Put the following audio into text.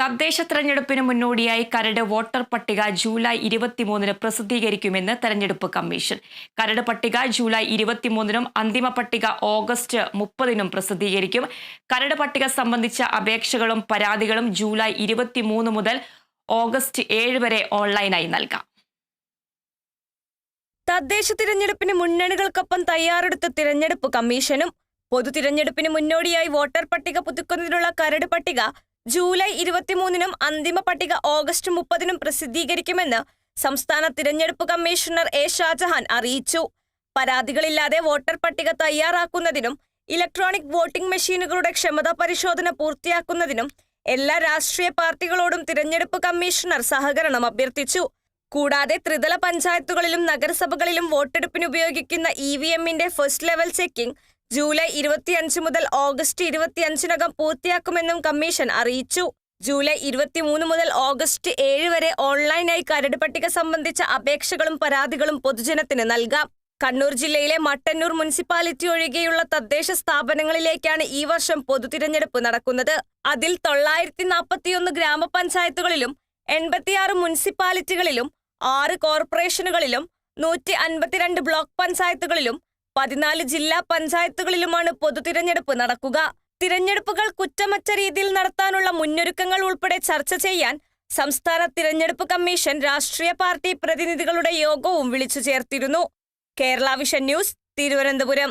തദ്ദേശ തെരഞ്ഞെടുപ്പിന് മുന്നോടിയായി കരട് വോട്ടർ പട്ടിക ജൂലൈ ഇരുപത്തിമൂന്നിന് പ്രസിദ്ധീകരിക്കുമെന്ന് തെരഞ്ഞെടുപ്പ് കമ്മീഷൻ. കരട് പട്ടിക ജൂലൈ ഇരുപത്തിമൂന്നിനും അന്തിമ പട്ടിക ഓഗസ്റ്റ് മുപ്പതിനും പ്രസിദ്ധീകരിക്കും. കരട് പട്ടിക സംബന്ധിച്ച അപേക്ഷകളും പരാതികളും ജൂലൈ ഇരുപത്തിമൂന്ന് മുതൽ ഓഗസ്റ്റ് ഏഴ് വരെ ഓൺലൈനായി നൽകാം. തദ്ദേശ തിരഞ്ഞെടുപ്പിന് മുന്നണികൾക്കൊപ്പം തയ്യാറെടുത്ത തിരഞ്ഞെടുപ്പ് കമ്മീഷനും പൊതു തിരഞ്ഞെടുപ്പിന് മുന്നോടിയായി വോട്ടർ പട്ടിക പുതുക്കുന്നതിനുള്ള കരട് പട്ടിക ജൂലൈ ഇരുപത്തിമൂന്നിനും അന്തിമ പട്ടിക ഓഗസ്റ്റ് മുപ്പതിനും പ്രസിദ്ധീകരിക്കുമെന്ന് സംസ്ഥാന തിരഞ്ഞെടുപ്പ് കമ്മീഷണർ എ ഷാജഹാൻ അറിയിച്ചു. പരാതികളില്ലാതെ വോട്ടർ പട്ടിക തയ്യാറാക്കുന്നതിനും ഇലക്ട്രോണിക് വോട്ടിംഗ് മെഷീനുകളുടെ ക്ഷമതാ പരിശോധന പൂർത്തിയാക്കുന്നതിനും എല്ലാ രാഷ്ട്രീയ പാർട്ടികളോടും തിരഞ്ഞെടുപ്പ് കമ്മീഷണർ സഹകരണം അഭ്യർത്ഥിച്ചു. കൂടാതെ ത്രിതല പഞ്ചായത്തുകളിലും നഗരസഭകളിലും വോട്ടെടുപ്പിന് ഉപയോഗിക്കുന്ന ഇ വി എമ്മിന്റെ ഫസ്റ്റ് ലെവൽ ചെക്കിംഗ് ജൂലൈ ഇരുപത്തിയഞ്ച് മുതൽ ഓഗസ്റ്റ് ഇരുപത്തിയഞ്ചിനകം പൂർത്തിയാക്കുമെന്നും കമ്മീഷൻ അറിയിച്ചു. ജൂലൈ ഇരുപത്തിമൂന്ന് മുതൽ ഓഗസ്റ്റ് ഏഴ് വരെ ഓൺലൈനായി കരട് പട്ടിക സംബന്ധിച്ച അപേക്ഷകളും പരാതികളും പൊതുജനത്തിന് നൽകാം. കണ്ണൂർ ജില്ലയിലെ മട്ടന്നൂർ മുനിസിപ്പാലിറ്റി ഒഴികെയുള്ള തദ്ദേശ സ്ഥാപനങ്ങളിലേക്കാണ് ഈ വർഷം പൊതുതിരഞ്ഞെടുപ്പ് നടക്കുന്നത്. അതിൽ തൊള്ളായിരത്തി നാൽപ്പത്തിയൊന്ന് ഗ്രാമപഞ്ചായത്തുകളിലും എൺപത്തിയാറ് മുനിസിപ്പാലിറ്റികളിലും ആറ് കോർപ്പറേഷനുകളിലും നൂറ്റി അൻപത്തിരണ്ട് ബ്ലോക്ക് പഞ്ചായത്തുകളിലും പതിനാല് ജില്ലാ പഞ്ചായത്തുകളിലുമാണ് പൊതു തിരഞ്ഞെടുപ്പ് നടക്കുക. തിരഞ്ഞെടുപ്പുകൾ കുറ്റമറ്റ രീതിയിൽ നടത്താനുള്ള മുന്നൊരുക്കങ്ങൾ ഉൾപ്പെടെ ചർച്ച ചെയ്യാൻ സംസ്ഥാന തിരഞ്ഞെടുപ്പ് കമ്മീഷൻ രാഷ്ട്രീയ പാർട്ടി പ്രതിനിധികളുടെ യോഗവും വിളിച്ചു ചേർത്തിരുന്നു. Kerala vision news Thiruvananthapuram.